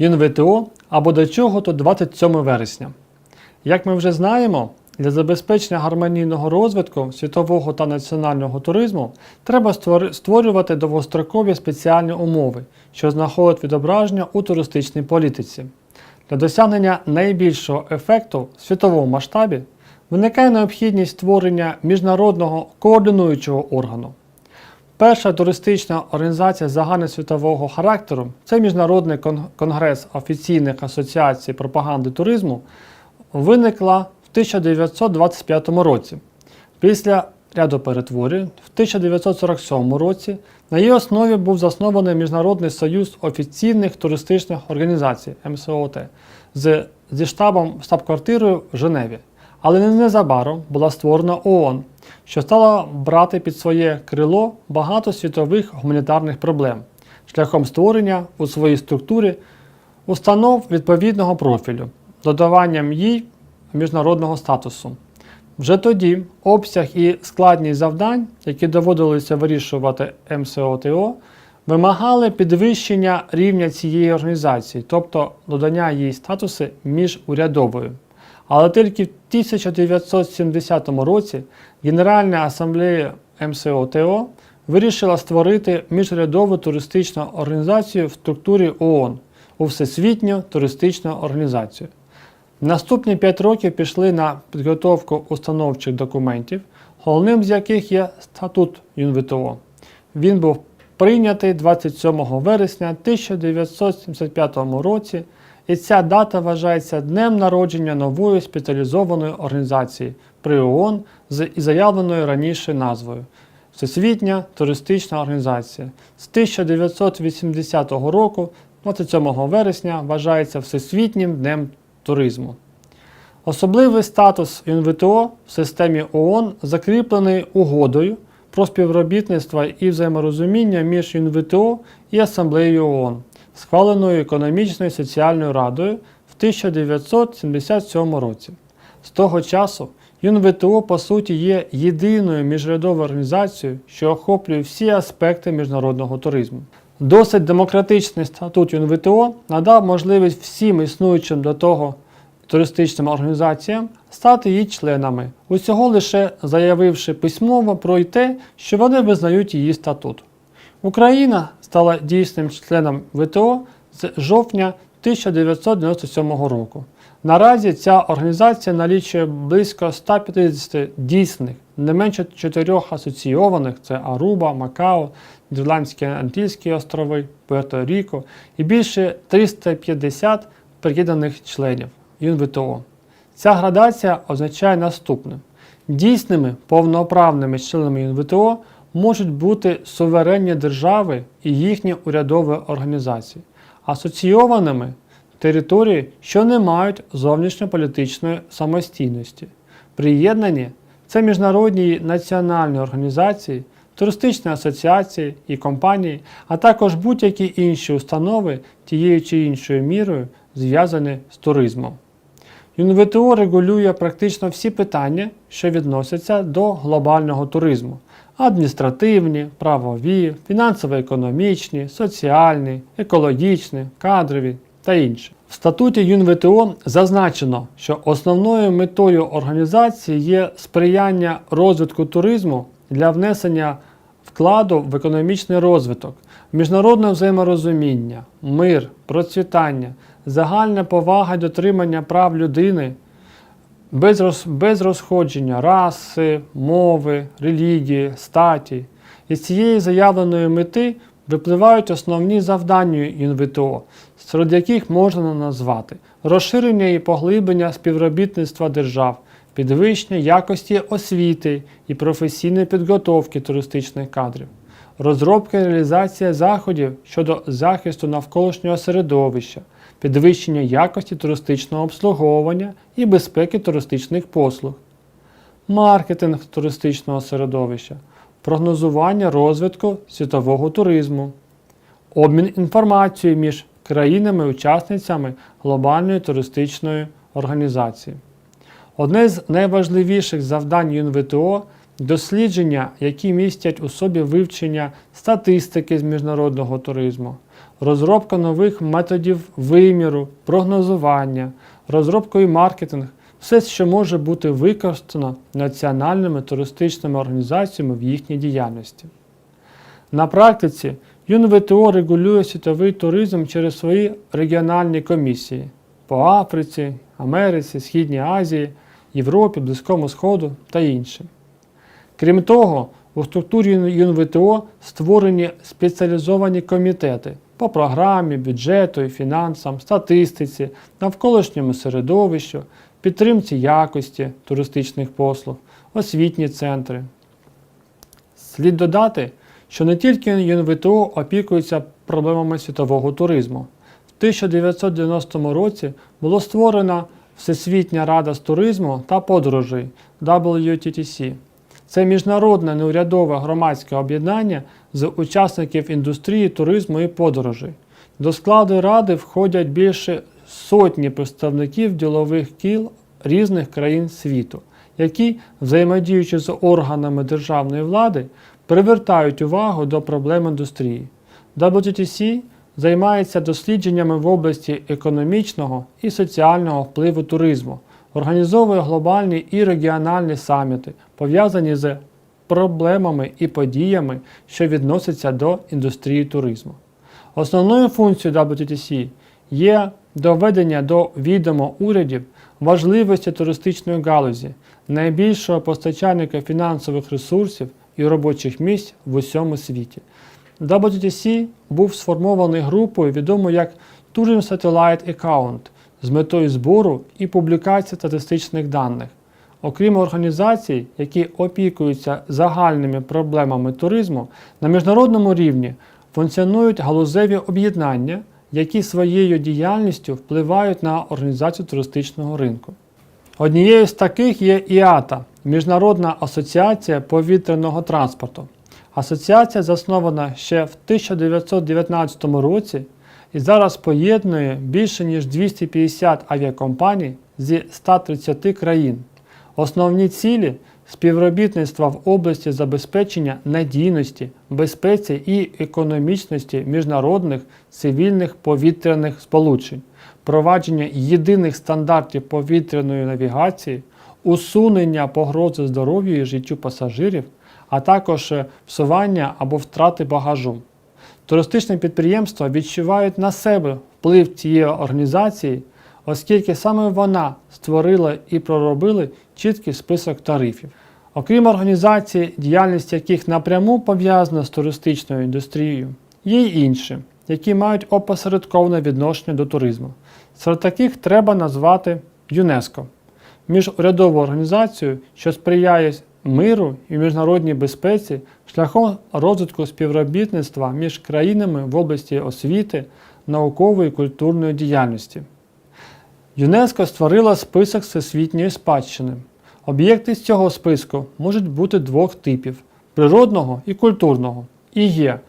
ЮНВТО або до чого то 27 вересня. Як ми вже знаємо, для забезпечення гармонійного розвитку світового та національного туризму треба створювати довгострокові спеціальні умови, що знаходять відображення у туристичній політиці. Для досягнення найбільшого ефекту в світовому масштабі виникає необхідність створення міжнародного координуючого органу. Перша туристична організація загальносвітового характеру це Міжнародний конгрес офіційних асоціацій пропаганди туризму, виникла в 1925 році. Після ряду перетворень в 1947 році на її основі був заснований Міжнародний союз офіційних туристичних організацій МСОТ з, зі штабом штаб-квартирою в Женеві. Але незабаром була створена ООН, що стала брати під своє крило багато світових гуманітарних проблем шляхом створення у своїй структурі установ відповідного профілю, додаванням їй міжнародного статусу. Вже тоді обсяг і складність завдань, які доводилося вирішувати МСОТО, вимагали підвищення рівня цієї організації, тобто додання їй статусу міжурядовою. Але тільки в 1970 році Генеральна асамблея МСОТО вирішила створити міжрядову туристичну організацію в структурі ООН у Всесвітню туристичну організацію. Наступні 5 років пішли на підготовку установчих документів, головним з яких є статут ЮНВТО. Він був прийнятий 27 вересня 1975 році, і ця дата вважається днем народження нової спеціалізованої організації при ООН з заявленою раніше назвою Всесвітня туристична організація. З 1980 року, 27 вересня, вважається Всесвітнім днем туризму. Особливий статус ЮНВТО в системі ООН закріплений угодою про співробітництво і взаєморозуміння між ЮНВТО і Асамблеєю ООН, схваленою Економічною і соціальною радою в 1977 році. З того часу ЮНВТО по суті є єдиною міжрядовою організацією, що охоплює всі аспекти міжнародного туризму. Досить демократичний статут ЮНВТО надав можливість всім існуючим до того туристичним організаціям стати її членами, усього лише заявивши письмово про те, що вони визнають її статут. Україна стала дійсним членом ВТО з жовтня 1997 року. Наразі ця організація налічує близько 150 дійсних, не менше чотирьох асоційованих це Аруба, Макао, Нідерландські Антильські острови, Пуерто-Ріко і більше 350 приєднаних членів ЮНВТО. Ця градація означає наступне: дійсними повноправними членами ЮНВТО можуть бути суверенні держави і їхні урядові організації, асоційованими території, що не мають зовнішньополітичної самостійності. Приєднані це міжнародні національні організації, туристичні асоціації і компанії, а також будь-які інші установи тією чи іншою мірою зв'язані з туризмом. ЮНВТО регулює практично всі питання, що відносяться до глобального туризму: адміністративні, правові, фінансово-економічні, соціальні, екологічні, кадрові та інші. В статуті ЮНВТО зазначено, що основною метою організації є сприяння розвитку туризму для внесення вкладу в економічний розвиток, міжнародне взаєморозуміння, мир, процвітання, загальна повага дотримання прав людини, без, роз, без розходження раси, мови, релігії, статі. Із цієї заявленої мети випливають основні завдання ЮНВТО, серед яких можна назвати розширення і поглиблення співробітництва держав, підвищення якості освіти і професійної підготовки туристичних кадрів, розробка і реалізація заходів щодо захисту навколишнього середовища, підвищення якості туристичного обслуговування і безпеки туристичних послуг, маркетинг туристичного середовища, прогнозування розвитку світового туризму, обмін інформацією між країнами-учасницями глобальної туристичної організації. Одне з найважливіших завдань ЮНВТО дослідження, які містять у собі вивчення статистики з міжнародного туризму, розробка нових методів виміру, прогнозування, розробка і маркетинг все, що може бути використано національними туристичними організаціями в їхній діяльності. На практиці ЮНВТО регулює світовий туризм через свої регіональні комісії по Африці, Америці, Східній Азії, Європі, Близькому Сходу та іншим. Крім того, у структурі ЮНВТО створені спеціалізовані комітети по програмі, бюджету, і фінансам, статистиці, навколишньому середовищу, підтримці якості туристичних послуг, освітні центри. Слід додати, що не тільки ЮНВТО опікується проблемами світового туризму. В 1990 році було створена Всесвітня рада з туризму та подорожей WTTC. Це міжнародне неурядове громадське об'єднання з учасників індустрії туризму і подорожей. До складу ради входять більше сотні представників ділових кіл різних країн світу, які, взаємодіючи з органами державної влади, привертають увагу до проблем індустрії. WTTC займається дослідженнями в області економічного і соціального впливу туризму, організовує глобальні і регіональні саміти, пов'язані з проблемами і подіями, що відносяться до індустрії туризму. Основною функцією WTTC є доведення до відома урядів важливості туристичної галузі, найбільшого постачальника фінансових ресурсів і робочих місць в усьому світі. WTTC був сформований групою, відомою як Tourism Satellite Account, з метою збору і публікації статистичних даних. Окрім організацій, які опікуються загальними проблемами туризму, на міжнародному рівні функціонують галузеві об'єднання, які своєю діяльністю впливають на організацію туристичного ринку. Однією з таких є ІАТА Міжнародна асоціація повітряного транспорту. Асоціація заснована ще в 1919 році і зараз поєднує більше ніж 250 авіакомпаній зі 130 країн. Основні цілі співробітництва в області забезпечення надійності, безпеці і економічності міжнародних цивільних повітряних сполучень, провадження єдиних стандартів повітряної навігації, усунення погрози здоров'ю і життю пасажирів, а також всування або втрати багажу. Туристичні підприємства відчувають на себе вплив цієї організації, оскільки саме вона створила і проробила чіткий список тарифів. Окрім організацій, діяльність яких напряму пов'язана з туристичною індустрією, є й інші, які мають опосередковане відношення до туризму. Серед таких треба назвати ЮНЕСКО міжурядову організацію, що сприяє миру і міжнародній безпеці шляхом розвитку співробітництва між країнами в області освіти, наукової і культурної діяльності. ЮНЕСКО створила список всесвітньої спадщини. Об'єкти з цього списку можуть бути двох типів природного і культурного, і є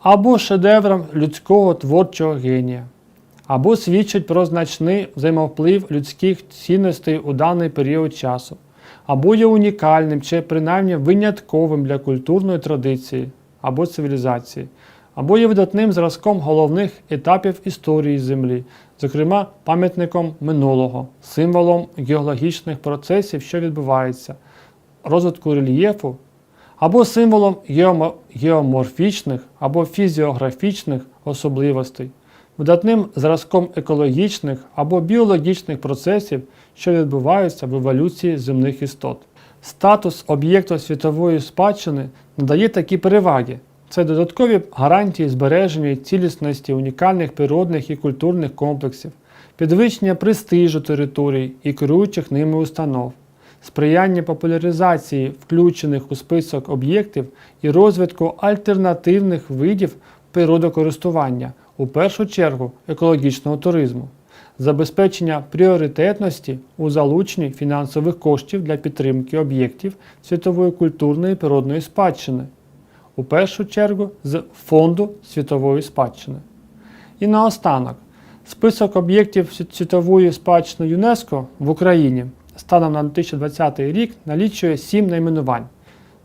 або шедевром людського творчого генія, або свідчать про значний взаємовплив людських цінностей у даний період часу, або є унікальним чи принаймні винятковим для культурної традиції або цивілізації, або є видатним зразком головних етапів історії Землі, зокрема пам'ятником минулого, символом геологічних процесів, що відбуваються, розвитку рельєфу, або символом геоморфічних або фізіографічних особливостей, видатним зразком екологічних або біологічних процесів, що відбуваються в еволюції земних істот. Статус об'єкту світової спадщини надає такі переваги. Це додаткові гарантії збереження цілісності унікальних природних і культурних комплексів, підвищення престижу територій і керуючих ними установ, сприяння популяризації включених у список об'єктів і розвитку альтернативних видів природокористування, у першу чергу екологічного туризму, забезпечення пріоритетності у залученні фінансових коштів для підтримки об'єктів світової культурної і природної спадщини у першу чергу з Фонду світової спадщини. І наостанок, список об'єктів світової спадщини ЮНЕСКО в Україні станом на 2020 рік налічує сім найменувань.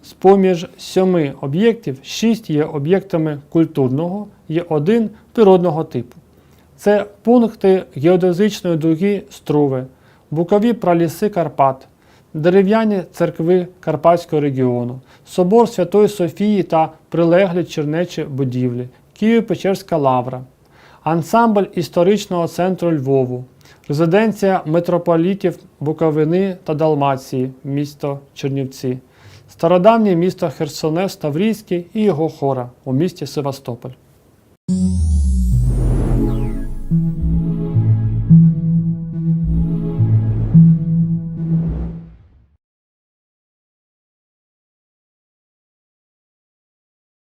З-поміж сьоми об'єктів, шість є об'єктами культурного, є один природного типу. Це пункти геодезичної дуги Струви, букові праліси Карпат, дерев'яні церкви Карпатського регіону, собор Святої Софії та прилеглі чернечі будівлі, Києво-Печерська лавра, ансамбль історичного центру Львову, резиденція митрополітів Буковини та Далмації, місто Чернівці, стародавнє місто Херсонес Таврійський і його хора у місті Севастополь.